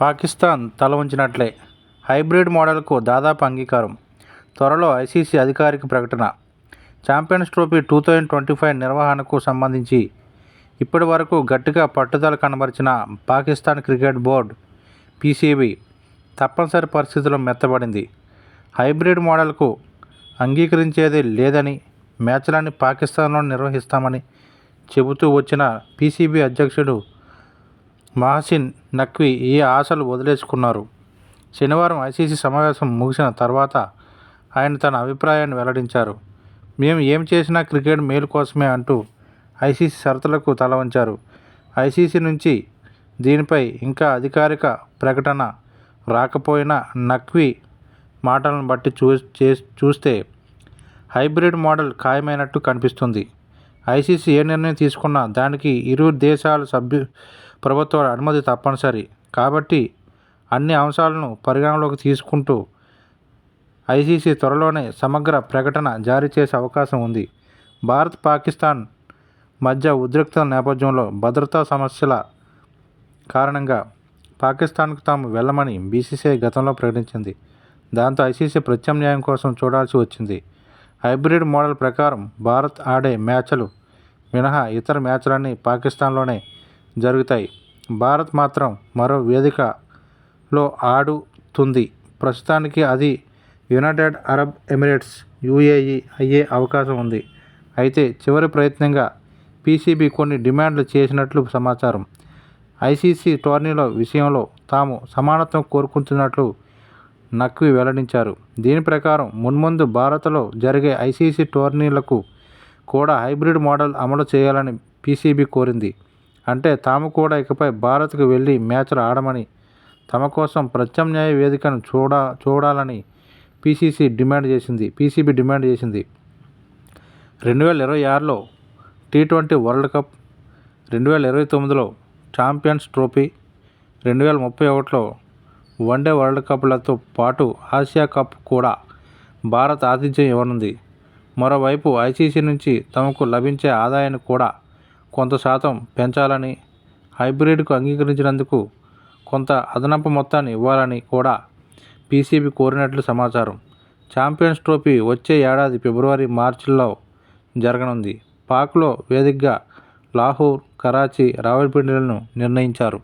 పాకిస్తాన్ తల ఉంచినట్లే హైబ్రిడ్ మోడల్కు దాదాపు అంగీకారం. త్వరలో ఐసీసీ అధికారిక ప్రకటన. Champions Trophy two thousand twenty five నిర్వహణకు సంబంధించి ఇప్పటి వరకు గట్టిగా పట్టుదల కనబరిచిన పాకిస్తాన్ క్రికెట్ బోర్డు పీసీబీ తప్పనిసరి పరిస్థితుల్లో మెత్తబడింది. హైబ్రిడ్ మోడల్కు అంగీకరించేది లేదని మ్యాచ్లన్నీ పాకిస్తాన్లో నిర్వహిస్తామని చెబుతూ వచ్చిన పీసీబీ అధ్యక్షుడు మహసిన్ నఖ్వీ ఈ ఆశలు వదిలేసుకున్నారు? శనివారం ఐసీసీ సమావేశం ముగిసిన తర్వాత ఆయన తన అభిప్రాయాన్ని వెల్లడించారు. మేము ఏం చేసినా క్రికెట్ మేలు కోసమే అంటూ ఐసీసీ షరతులకు తల వంచారు. ఐసీసీ నుంచి దీనిపై ఇంకా అధికారిక ప్రకటన రాకపోయినా నఖ్వీ మాటలను బట్టి చూ చే- చూస్తే హైబ్రిడ్ మోడల్ ఖాయమైనట్టు కనిపిస్తుంది. ఐసీసీ ఏ నిర్ణయం తీసుకున్నా దానికి ఇరు దేశాల సభ్యు ప్రభుత్వ అనుమతి తప్పనిసరి. కాబట్టి అన్ని అంశాలను పరిగణలోకి తీసుకుంటూ ఐసీసీ త్వరలోనే సమగ్ర ప్రకటన జారీ చేసే అవకాశం ఉంది. భారత్ పాకిస్తాన్ మధ్య ఉద్రిక్తత నేపథ్యంలో భద్రతా సమస్యల కారణంగా పాకిస్తాన్కు తాము వెళ్ళమని బీసీసీఐ గతంలో ప్రకటించింది. దాంతో ఐసీసీ ప్రత్యామ్నాయం కోసం చూడాల్సి వచ్చింది. హైబ్రిడ్ మోడల్ ప్రకారం భారత్ ఆడే మ్యాచ్లు మినహా ఇతర మ్యాచ్లన్నీ పాకిస్తాన్లోనే జరుగుతాయి. భారత్ మాత్రం మరో వేదికలో ఆడుతుంది. ప్రస్తుతానికి అది యునైటెడ్ అరబ్ ఎమిరేట్స్ యూఏఈ అయ్యే అవకాశం ఉంది. అయితే చివరి ప్రయత్నంగా పీసీబీ కొన్ని డిమాండ్లు చేసినట్లు సమాచారం. ఐసీసీ టోర్నీల విషయంలో తాము సమానత్వం కోరుకుంటున్నట్లు నక్వి వెల్లడించారు. దీని ప్రకారం మున్ముందు భారత్లో జరిగే ఐసీసీ టోర్నీలకు కూడా హైబ్రిడ్ మోడల్ అమలు చేయాలని పీసీబీ కోరింది. అంటే తాము కూడా ఇకపై భారత్కు వెళ్ళి మ్యాచ్లు ఆడమని తమ కోసం ప్రత్యామ్నాయ వేదికను చూడ చూడాలని పీసీసీ డిమాండ్ చేసింది పీసీబీ డిమాండ్ చేసింది. రెండు వేల ఇరవై ఆరులో టీ ట్వంటీ వరల్డ్ కప్ రెండు వేల ఇరవై తొమ్మిదిలో ఛాంపియన్స్ ట్రోఫీ రెండు వేల ముప్పై ఒకటిలో వన్డే వరల్డ్ కప్లతో పాటు ఆసియా కప్ కూడా భారత్ ఆతిథ్యం ఇవ్వనుంది. మరోవైపు ఐసీసీ నుంచి తమకు లభించే ఆదాయాన్ని కూడా కొంత శాతం పెంచాలని హైబ్రిడ్కు అంగీకరించినందుకు కొంత అదనపు మొత్తాన్ని ఇవ్వాలని కూడా పీసీబీ కోరినట్లు సమాచారం. ఛాంపియన్స్ ట్రోఫీ వచ్చే ఏడాది ఫిబ్రవరి మార్చిలో జరగనుంది. పాక్లో వేదికగా లాహోర్ కరాచీ రావల్పిండిలను నిర్ణయించారు.